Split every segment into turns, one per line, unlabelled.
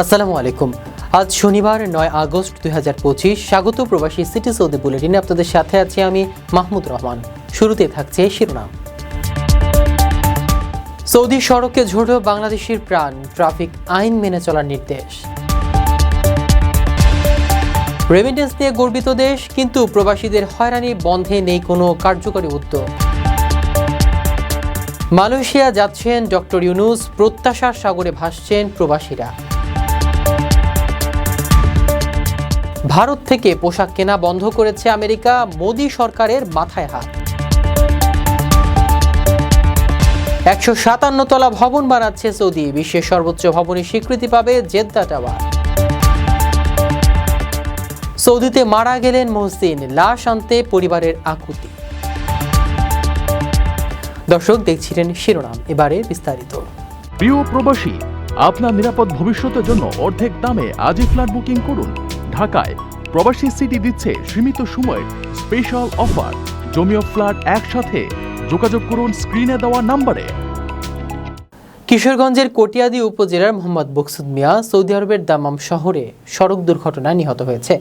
আসসালামু আলাইকুম। আজ শনিবার, নয় আগস্ট দুই হাজার পঁচিশ। স্বাগত প্রবাসী সিটি সৌদি বুলেটিনে আপনাদের সাথে আছি আমি মাহমুদ রহমান। শুরুতে থাকছে শিরোনাম। সৌদি সড়কে ঝোড় বাংলাদেশের প্রাণ। ট্রাফিক আইন মেনে চলার নির্দেশ। রেমিটেন্স নিয়ে গর্বিত দেশ, কিন্তু প্রবাসীদের হয়রানি বন্ধে নেই কোনো কার্যকরী উদ্যোগ। মালয়েশিয়া যাচ্ছেন ডক্টর ইউনুস, প্রত্যাশার সাগরে ভাসছেন প্রবাসীরা। ভারত থেকে পোশাক কেনা বন্ধ করেছে আমেরিকা, মোদী সরকারের মাথায় হাত। একশো সাতান্ন তলা ভবন বানাচ্ছে সৌদি, বিশ্বের সর্বোচ্চ ভবনের স্বীকৃতি পাবে জেদ্দা টাওয়ার। সৌদিতে মারা গেলেন মহসিন, লাশ আনতে পরিবারের আকুতি। দর্শক, দেখছিলেন শিরোনাম, এবারে বিস্তারিত।
প্রিয় প্রবাসী, আপনার নিরাপদ ভবিষ্যতের জন্য অর্ধেক দামে আজই ফ্ল্যাট বুকিং করুন। ঢাকায় প্রবাসী সিটি দিচ্ছে সীমিত সময়ের স্পেশাল অফার জমিও ফ্ল্যাট একসাথে যোগাযোগ করুন স্ক্রিনে দেওয়া নম্বরে।
কিশোরগঞ্জের কটিয়াদি উপজেলার মোহাম্মদ বকসুদ মিয়া সৌদি আরবের দামাম শহরে সড়ক দুর্ঘটনায় নিহত হয়েছে।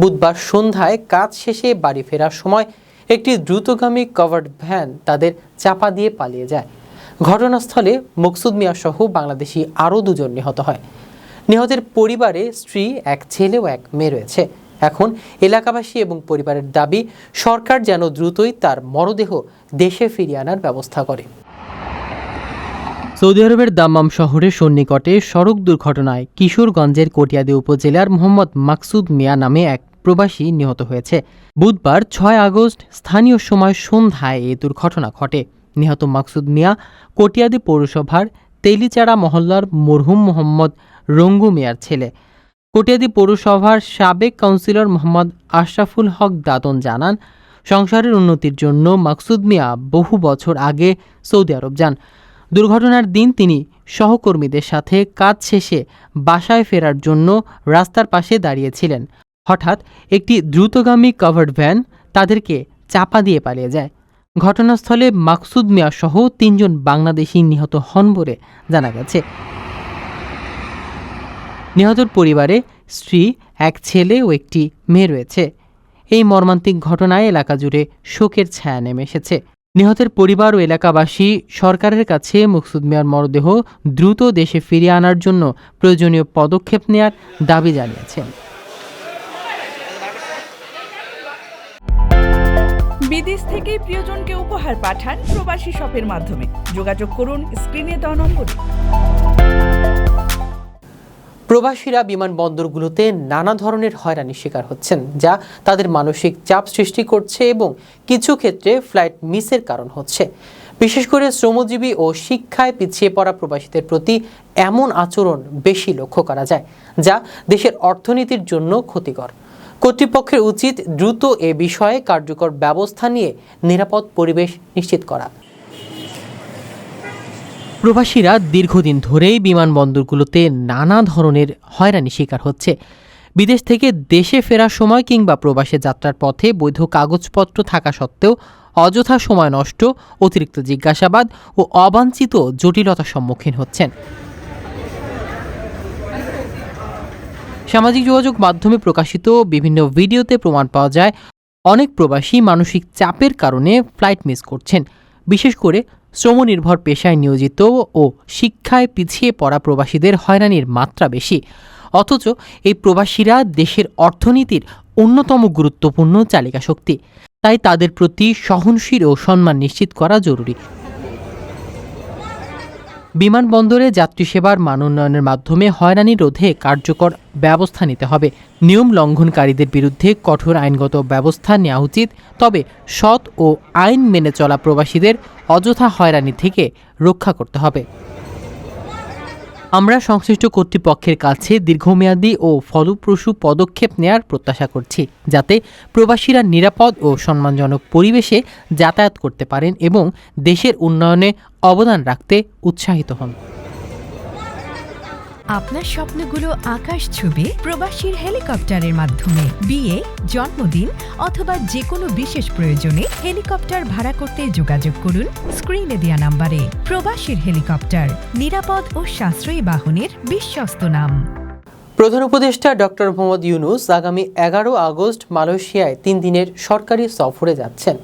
বুধবার সন্ধ্যায় কাজ শেষে বাড়ি ফেরার সময় একটি দ্রুতগামী কভার্ড ভ্যান তাদের চাপা দিয়ে পালিয়ে যায়। ঘটনাস্থলে মকসুদ মিয়া সহ বাংলাদেশি আরও দুজন নিহত হয়। নিহতের পরিবারে স্ত্রী, এক ছেলে ও এক মেয়ে রয়েছে। এখন এলাকাবাসী এবং পরিবারের দাবি, সরকার যেন দ্রুতই তার মরদেহ দেশে ফিরিয়ে আনার ব্যবস্থা করে। সৌদি আরবের দাম্মাম শহরের সন্নিকটে সড়ক দুর্ঘটনায় কিশোরগঞ্জের কটিয়াদি উপজেলার মোহাম্মদ মাকসুদ মিয়া নামে এক প্রবাসী নিহত হয়েছে। বুধবার ছয় আগস্ট স্থানীয় সময় সন্ধ্যায় এই দুর্ঘটনা ঘটে। নিহত মাকসুদ মিয়া কটিয়াদি পৌরসভার তেলিচাড়া মহল্লার মরহুম মোহাম্মদ রঙ্গু মিয়ার ছেলে। কটিয়াদি পৌরসভার সাবেক কাউন্সিলর মোহাম্মদ আশরাফুল হক দাদন জানান, সংসারের উন্নতির জন্য মাকসুদ মিয়া বহু বছর আগে সৌদি আরব যান। দুর্ঘটনার দিন তিনি সহকর্মীদের সাথে কাজ শেষে বাসায় ফেরার জন্য রাস্তার পাশে দাঁড়িয়েছিলেন। হঠাৎ একটি দ্রুতগামী কাভার্ড ভ্যান তাদেরকে চাপা দিয়ে পালিয়ে যায়। ঘটনাস্থলে মাকসুদ মিয়া সহ তিনজন বাংলাদেশি নিহত হন বলে জানা গেছে। নিহতর পরিবারে স্ত্রী, এক ছেলে ও একটি মেয়ে রয়েছে। এই মর্মান্তিক ঘটনায় এলাকা জুড়ে শোকের ছায়া নেমে এসেছে। নিহতের পরিবার ও এলাকাবাসী সরকারের কাছে মকসুদ মিয়ার মরদেহ দ্রুত দেশে ফিরিয়ে আনার জন্য প্রয়োজনীয় পদক্ষেপ নেয়ার দাবি জানিয়েছেন।
বিদেশ থেকে প্রিয়জনকে উপহার পাঠান প্রবাসী শপের মাধ্যমে। যোগাযোগ করুন স্ক্রিনে দেওয়া নম্বরে।
প্রবাসীরা বিমানবন্দরগুলোতে নানা ধরনের হয়রানির শিকার হচ্ছেন, যা তাদের মানসিক চাপ সৃষ্টি করছে এবং কিছু ক্ষেত্রে ফ্লাইট মিসের কারণ হচ্ছে। বিশেষ করে শ্রমজীবী ও শিক্ষায় পিছিয়ে পড়া প্রবাসীদের প্রতি এমন আচরণ বেশি লক্ষ্য করা যায়, যা দেশের অর্থনীতির জন্য ক্ষতিকর। কর্তৃপক্ষের উচিত দ্রুত এ বিষয়ে কার্যকর ব্যবস্থা নিয়ে নিরাপদ পরিবেশ নিশ্চিত করা। প্রবাসীরা দীর্ঘদিন ধরেই বিমানবন্দরগুলোতে নানা ধরনের হয়রানি শিকার হচ্ছে। বিদেশ থেকে দেশে ফেরার সময় কিংবা প্রবাসে যাত্রার পথে বৈধ কাগজপত্র থাকা সত্ত্বেও অযথা সময় নষ্ট, অতিরিক্ত জিজ্ঞাসাবাদ ও অবাঞ্ছিত জটিলতার সম্মুখীন হচ্ছেন। সামাজিক যোগাযোগ মাধ্যমে প্রকাশিত বিভিন্ন ভিডিওতে প্রমাণ পাওয়া যায়, অনেক প্রবাসী মানসিক চাপের কারণে ফ্লাইট মিস করছেন। বিশেষ করে শ্রমনির্ভর পেশায় নিয়োজিত ও শিক্ষায় পিছিয়ে পড়া প্রবাসীদের হয়রানির মাত্রা বেশি। অথচ এই প্রবাসীরা দেশের অর্থনীতির অন্যতম গুরুত্বপূর্ণ চালিকা শক্তি তাই তাদের প্রতি সহনশীল ও সম্মান নিশ্চিত করা জরুরি। বিমানবন্দরে যাত্রী সেবার মান উন্নয়নের মাধ্যমে হয়রানি রোধে কার্যকর ব্যবস্থা নিতে হবে। নিয়ম লঙ্ঘনকারীদের বিরুদ্ধে কঠোর আইনগত ব্যবস্থা নেওয়া উচিত, তবে সৎ ও আইন মেনে চলা প্রবাসীদের অযথা হয়রানি থেকে রক্ষা করতে হবে। আমরা সংশ্লিষ্ট কর্তৃপক্ষের কাছে দীর্ঘমেয়াদী ও ফলপ্রসূ পদক্ষেপ নেয়ার প্রত্যাশা করছি, যাতে প্রবাসীরা নিরাপদ ও সম্মানজনক পরিবেশে যাতায়াত করতে পারেন এবং দেশের উন্নয়নে অবদান রাখতে উৎসাহিত হন।
আপনার স্বপ্নগুলো আকাশ ছুবে প্রবাসীর হেলিকপ্টারের মাধ্যমে। বিয়ে, জন্মদিন অথবা যে কোনো বিশেষ প্রয়োজনে হেলিকপ্টার ভাড়া করতে যোগাযোগ করুন স্ক্রিনে দেওয়া নাম্বারে। প্রবাসীর হেলিকপ্টার, নিরাপদ ও সাশ্রয়ী বাহনের বিশ্বস্ত নাম।
প্রধান উপদেষ্টা ডক্টর মোহাম্মদ ইউনুস আগামী এগারো আগস্ট মালয়েশিয়ায় তিন দিনের সরকারি সফরে যাচ্ছেন।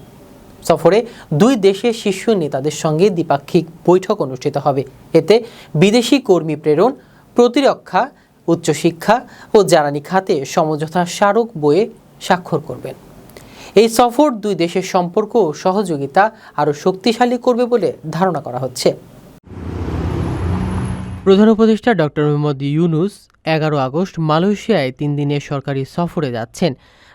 সফরে দুই দেশের শীর্ষ নেতাদের সঙ্গে দ্বিপাক্ষিক বৈঠক অনুষ্ঠিত হবে। এতে বিদেশি কর্মী প্রেরণ প্রতিরক্ষা, উচ্চশিক্ষা ও জ্বালানি খাতে সমঝোতা স্মারক বইয়ে স্বাক্ষর করবেন। এই সফর দুই দেশের সম্পর্ক ও সহযোগিতা আরও শক্তিশালী করবে বলে ধারণা করা হচ্ছে। প্রধান উপদেষ্টা ডক্টর মোহাম্মদ ইউনুস এগারো আগস্ট মালয়েশিয়ায় তিন দিনের সরকারি সফরে যাচ্ছেন।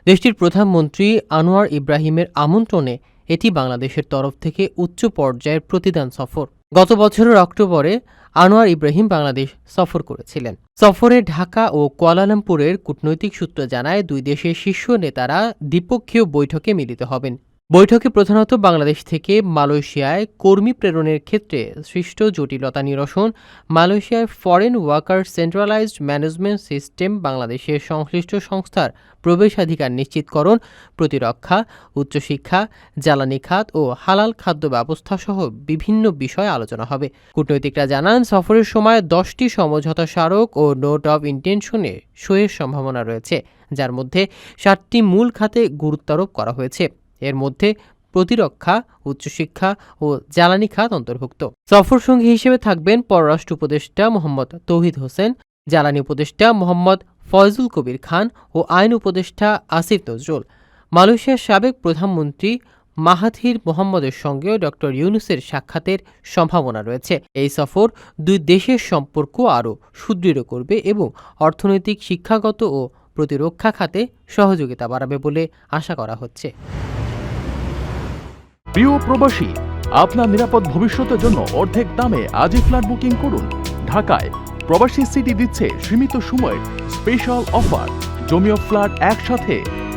দেশটির প্রধানমন্ত্রী আনোয়ার ইব্রাহিমের আমন্ত্রণে এটি বাংলাদেশের তরফ থেকে উচ্চ পর্যায়ের প্রতিদান সফর। গত বছরের অক্টোবরে আনোয়ার ইব্রাহিম বাংলাদেশ সফর করেছিলেন। সফরে ঢাকা ও কুয়ালালামপুরের কূটনৈতিক সূত্র জানায়, দুই দেশের শীর্ষ নেতারা দ্বিপক্ষীয় বৈঠকে মিলিত হবেন। বৈঠকে প্রধানত বাংলাদেশ থেকে মালয়েশিয়ায় কর্মী প্রেরণের ক্ষেত্রে সৃষ্ট জটিলতা নিরসন, মালয়েশিয়ায় foreign worker centralised management system বাংলাদেশের সংশ্লিষ্ট সংস্থার প্রবেশাধিকার নিশ্চিতকরণ, প্রতিরক্ষা, উচ্চশিক্ষা, জ্বালানি খাত ও হালাল খাদ্য ব্যবস্থা সহ বিভিন্ন বিষয়ে আলোচনা হবে। কূটনৈতিকরা জানান, সফরের সময় দশটি সমঝোতা স্মারক ও নোট অব ইন্টেনশনে সইয়ের সম্ভাবনা রয়েছে, যার মধ্যে সাতটি মূল খাতে গুরুত্বারোপ করা হয়েছে। এর মধ্যে প্রতিরক্ষা, উচ্চশিক্ষা ও জ্বালানি খাত অন্তর্ভুক্ত। সফর সঙ্গী হিসেবে থাকবেন পররাষ্ট্র উপদেষ্টা মোহাম্মদ তৌহিদ হোসেন, জ্বালানি উপদেষ্টা মোহাম্মদ ফয়জুল কবির খান ও আইন উপদেষ্টা আসিফ নজরুল। মালয়েশিয়ার সাবেক প্রধানমন্ত্রী মাহাথির মোহাম্মদের সঙ্গেও ডক্টর ইউনুসের সাক্ষাতের সম্ভাবনা রয়েছে। এই সফর দুই দেশের সম্পর্ক আরও সুদৃঢ় করবে এবং অর্থনৈতিক, শিক্ষাগত ও প্রতিরক্ষা খাতে সহযোগিতা বাড়াবে বলে আশা করা হচ্ছে।
প্রিয় প্রবাসী, আপনার নিরাপদ ভবিষ্যতের জন্য অর্ধেক দামে আজই ফ্ল্যাট বুকিং করুন। ঢাকায় প্রবাসী সিটি দিচ্ছে সীমিত সময়ের স্পেশাল অফার। জমিও ফ্ল্যাট একসাথে।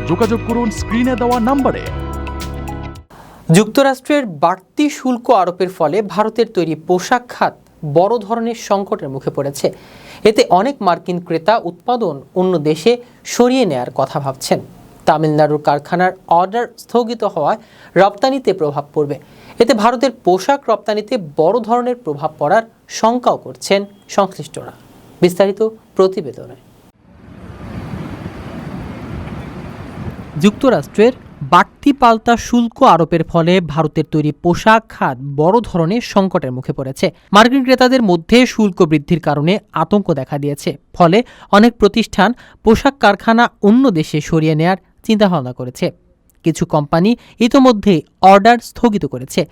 যোগাযোগ করুন স্ক্রিনে দেওয়া নাম্বারে।
যুক্তরাষ্ট্রের বাড়তি শুল্ক আরোপের ফলে ভারতের তৈরি পোশাক খাত বড় ধরনের সংকটের মুখে পড়েছে। এতে অনেক মার্কিন ক্রেতা উৎপাদন অন্য দেশে সরিয়ে নেয়ার কথা ভাবছেন। তামিলনাড়ুর কারখানার অর্ডার স্থগিত হওয়ায় রপ্তানিতে প্রভাব পড়বে। এতে ভারতের পোশাক রপ্তানিতে বড় ধরনের প্রভাব পড়ার শঙ্কাও করছেন সংশ্লিষ্টরা। বিস্তারিত প্রতিবেদনে। যুক্তরাষ্ট্রের বাড়তি পাল্টা শুল্ক আরোপের ফলে ভারতের তৈরি পোশাক খাত বড় ধরনের সংকটের মুখে পড়েছে। মার্কিন ক্রেতাদের মধ্যে শুল্ক বৃদ্ধির কারণে আতঙ্ক দেখা দিয়েছে। ফলে অনেক প্রতিষ্ঠান পোশাক কারখানা অন্য দেশে সরিয়ে নেয়ার চিন্তাভাবনা করেছে। কিছু কোম্পানি ইতোমধ্যেই অর্ডার স্থগিত করেছে।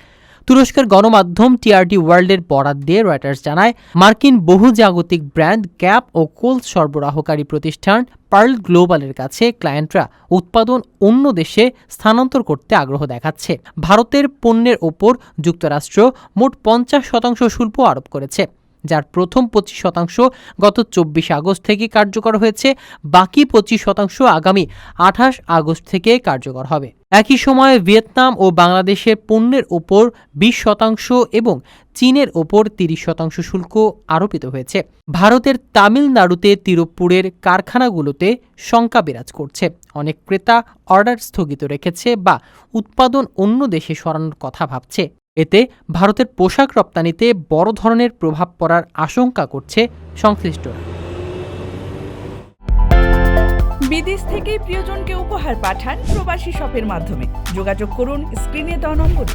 তুরস্কের গণমাধ্যম টিআরডি ওয়ার্ল্ডের বরাত দিয়ে রয়টার্স জানায়, মার্কিন বহুজাগতিক ব্র্যান্ড গ্যাপ ও কোলস সরবরাহকারী প্রতিষ্ঠান পার্ল গ্লোবালের কাছে ক্লায়েন্টরা উৎপাদন অন্য দেশে স্থানান্তর করতে আগ্রহ দেখাচ্ছে। ভারতের পণ্যের ওপর যুক্তরাষ্ট্র মোট পঞ্চাশ শতাংশ শুল্ক আরোপ করেছে। যার প্রথম পঁচিশ শতাংশ গত চব্বিশে আগস্ট থেকে কার্যকর হয়েছে, বাকি পঁচিশ শতাংশ আগামী আঠাশ আগস্ট থেকে কার্যকর হবে। একই সময়ে ভিয়েতনাম ও বাংলাদেশের পণ্যের ওপর বিশ শতাংশ এবং চীনের ওপর তিরিশ শতাংশ শুল্ক আরোপিত হয়েছে। ভারতের তামিলনাড়ুতে তিরুপুরের কারখানাগুলোতে শঙ্কা বিরাজ করছে। অনেক ক্রেতা অর্ডার স্থগিত রেখেছে বা উৎপাদন অন্য দেশে সরানোর কথা ভাবছে। এতে ভারতের পোশাক রপ্তানিতে বড় ধরনের প্রভাব পড়ার আশঙ্কা করছে সংশ্লিষ্টরা।
বিদেশ থেকে প্রিয়জনকে উপহার পাঠান প্রবাসী শপের মাধ্যমে। যোগাযোগ করুন স্ক্রিনে দেওয়া নম্বরে।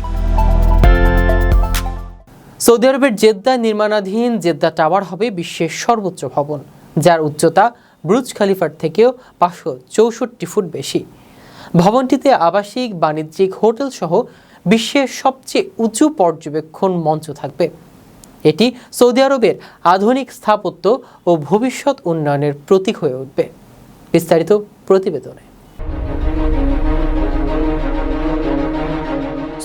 সৌদি আরবের জেদ্দা নির্মাণাধীন জেদ্দা টাওয়ার হবে বিশ্বের সর্বোচ্চ ভবন যার উচ্চতা ব্রুজ খালিফার থেকেও পাঁচশো চৌষট্টি ফুট বেশি। ভবনটিতে আবাসিক বাণিজ্যিক হোটেল সহ বিশ্বের সবচেয়ে উঁচু পর্যবেক্ষণ মঞ্চ থাকবে। এটি সৌদি আরবের আধুনিক স্থাপত্য ও ভবিষ্যৎ উন্নয়নের প্রতীক হয়ে উঠবে। বিস্তারিত প্রতিবেদনে।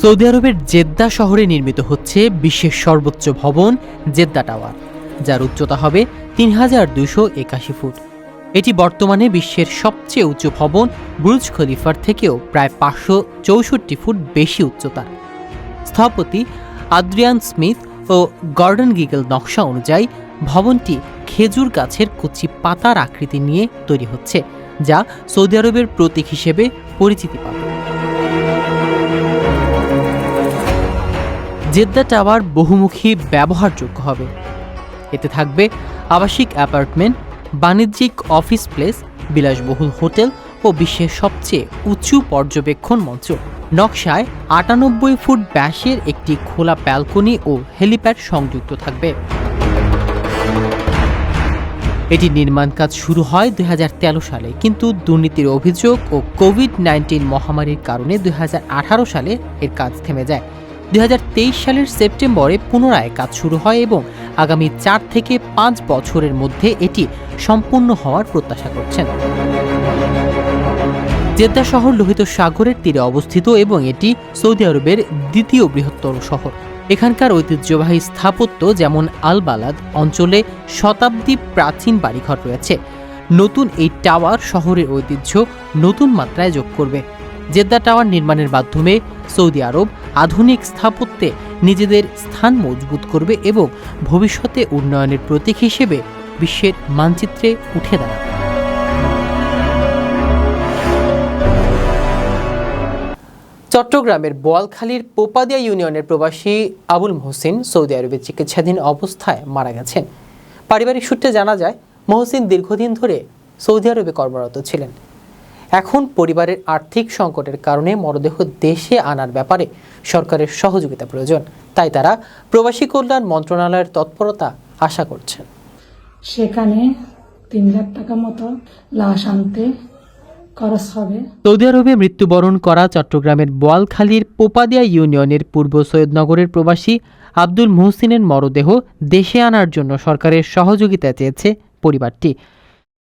সৌদি আরবের জেদ্দা শহরে নির্মিত হচ্ছে বিশ্বের সর্বোচ্চ ভবন জেদ্দা টাওয়ার, যার উচ্চতা হবে তিন হাজার দুশো একাশি ফুট। এটি বর্তমানে বিশ্বের সবচেয়ে উঁচু ভবন ব্রুজ খলিফার থেকেও প্রায় পাঁচশো চৌষট্টি ফুট বেশি উচ্চতার। স্থপতি আদ্রিয়ান স্মিথ ও গর্ডন গিগেল নকশা অনুযায়ী ভবনটি খেজুর গাছের কুচি পাতার আকৃতি নিয়ে তৈরি হচ্ছে, যা সৌদি আরবের প্রতীক হিসেবে পরিচিতি পাবে। জেদ্দা টাওয়ার বহুমুখী ব্যবহারযোগ্য হবে। এতে থাকবে আবাসিক অ্যাপার্টমেন্ট বাণিজ্যিক অফিস প্লেস, বিলাসবহুল হোটেল ও বিশ্বের সবচেয়ে উঁচু পর্যবেক্ষণ মঞ্চ। নকশায় আটানব্বই ফুট ব্যাসের একটি খোলা ব্যালকনি ও হেলিপ্যাড সংযুক্ত থাকবে। এটি নির্মাণ কাজ শুরু হয় দুই হাজার তেরো সালে, কিন্তু দুর্নীতির অভিযোগ ও কোভিড নাইন্টিন মহামারীর কারণে দুই হাজার আঠারো সালে এর কাজ থেমে যায়। দুই হাজার তেইশ সালের সেপ্টেম্বরে পুনরায় কাজ শুরু হয় এবং আগামী চার থেকে পাঁচ বছরের মধ্যে এটি সম্পূর্ণ হওয়ার প্রত্যাশা করছেন। জেদ্দা শহর লোহিত সাগরের তীরে অবস্থিত এবং এটি সৌদি আরবের দ্বিতীয় বৃহত্তর শহর। এখানকার ঐতিহ্যবাহী স্থাপত্য যেমন আলবালাদ অঞ্চলে শতাব্দী প্রাচীন বাড়িঘর রয়েছে। নতুন এই টাওয়ার শহরের ঐতিহ্য নতুন মাত্রায় যোগ করবে। জেদ্দা টাওয়ার নির্মাণের মাধ্যমে সৌদি আরব আধুনিক স্থাপত্যে নিজেদের স্থান মজবুত করবে এবং ভবিষ্যতে উন্নয়নের প্রতীক হিসেবে বিশ্বের মানচিত্রে উঠে দাঁড়াবে। চট্টগ্রামের বোয়ালখালীর পোপাদিয়া ইউনিয়নের প্রবাসী আবুল মোহসিন সৌদি আরবে চিকিৎসাধীন অবস্থায় মারা গেছেন। পারিবারিক সূত্রে জানা যায়, মহসিন দীর্ঘদিন ধরে সৌদি আরবে কর্মরত ছিলেন। এখন পরিবারের আর্থিক সংকটের কারণে মরদেহ দেশে আনার ব্যাপারে সরকারের সহযোগিতা প্রয়োজন। তাই তারা প্রবাসী কল্যাণ মন্ত্রণালয়ের তৎপরতা আশা করছেন।
সেখানে তিন লাখ টাকা মতো লাশ আনতে খরচ হবে।
সৌদি আরবে মৃত্যুবরণ করা চট্টগ্রামের বোয়ালখালীর পোপাদিয়া ইউনিয়নের পূর্ব সৈয়দনগরের প্রবাসী আব্দুল মুহসিনের মরদেহ দেশে আনার জন্য সরকারের সহযোগিতা চেয়েছে পরিবারটি।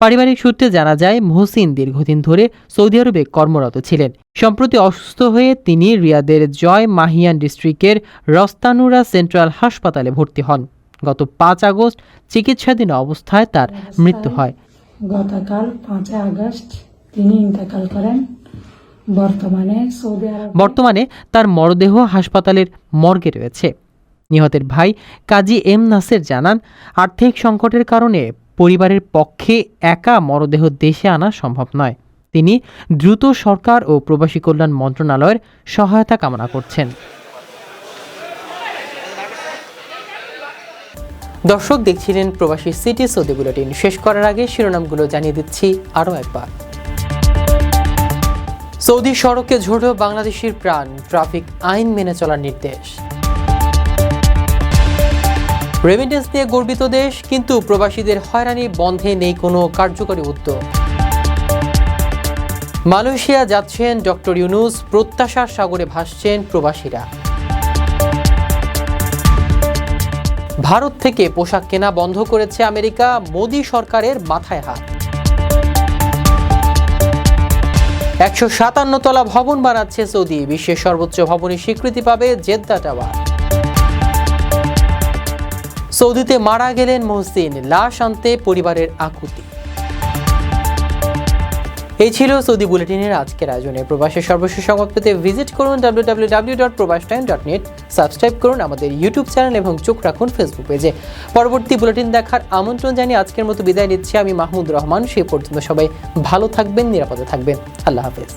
পারিবারিক সূত্রে জানা যায় মুহসিন দীর্ঘদিন ধরে সৌদি আরবে কর্মরত ছিলেন। সম্প্রতি অসুস্থ হয়ে তিনি রিয়াদের জয় মাহিয়ান ডিস্ট্রিক্টের রস্তানুরা সেন্ট্রাল হাসপাতালে ভর্তি হন। গত পাঁচ আগস্ট চিকিৎসাধীন অবস্থায় তার মৃত্যু হয়।
গতকাল পাঁচই আগস্ট তিনি ইন্তেকাল করেন। বর্তমানে সৌদি আরব
বর্তমানে তার মরদেহ হাসপাতালের মর্গে রয়েছে। নিহতের ভাই কাজী এম নাসের জানান আর্থিক সংকটের কারণে পরিবারের পক্ষে একা মরদেহ দেশে আনা সম্ভব নয়। তিনি দ্রুত সরকার ও প্রবাসী কল্যাণ মন্ত্রণালয়ের সহায়তা কামনা করছেন। দর্শক, দেখছিলেন প্রবাসী সিটি সৌদি বুলেটিন। শেষ করার আগে শিরোনামগুলো জানিয়ে দিচ্ছি আরও একবার। সৌদি সড়কে ঝরল বাংলাদেশের প্রাণ, ট্রাফিক আইন মেনে চলার নির্দেশ। রেমিটেন্স নিয়ে গর্বিত দেশ, কিন্তু প্রবাসীদের হয়রানি বন্ধে নেই কোনো কার্যকরী উদ্যোগ। মালয়েশিয়া যাচ্ছেন ডক্টর ইউনুস, প্রত্যাশার সাগরে ভাসছেন প্রবাসীরা। ভারত থেকে পোশাক কেনা বন্ধ করেছে আমেরিকা, মোদি সরকারের মাথায় হাত। একশো সাতান্ন তলা ভবন বানাচ্ছে সৌদি, বিশ্বের সর্বোচ্চ ভবনের স্বীকৃতি পাবে জেদ্দা টাওয়ার। সৌদিতে মারা গেলেন মহসিন, লাশ আনতে পরিবারের আকুতি। এই ছিল সৌদি বুলেটিনের আজকের আয়োজনে। প্রবাসের সর্বশেষ সংবাদ পেতে ভিজিট করুন W W W dot Probash time dot net subscribe করুন আমাদের ইউটিউব চ্যানেল এবং চোখ রাখুন ফেসবুক পেজে পরবর্তী বুলেটিন দেখার আমন্ত্রণ জানিয়ে আজকের মতো বিদায় নিচ্ছি। আমি মাহমুদ রহমান সেই পর্যন্ত সবাই ভালো থাকবেন, নিরাপদে থাকবেন। আল্লাহ হাফেজ।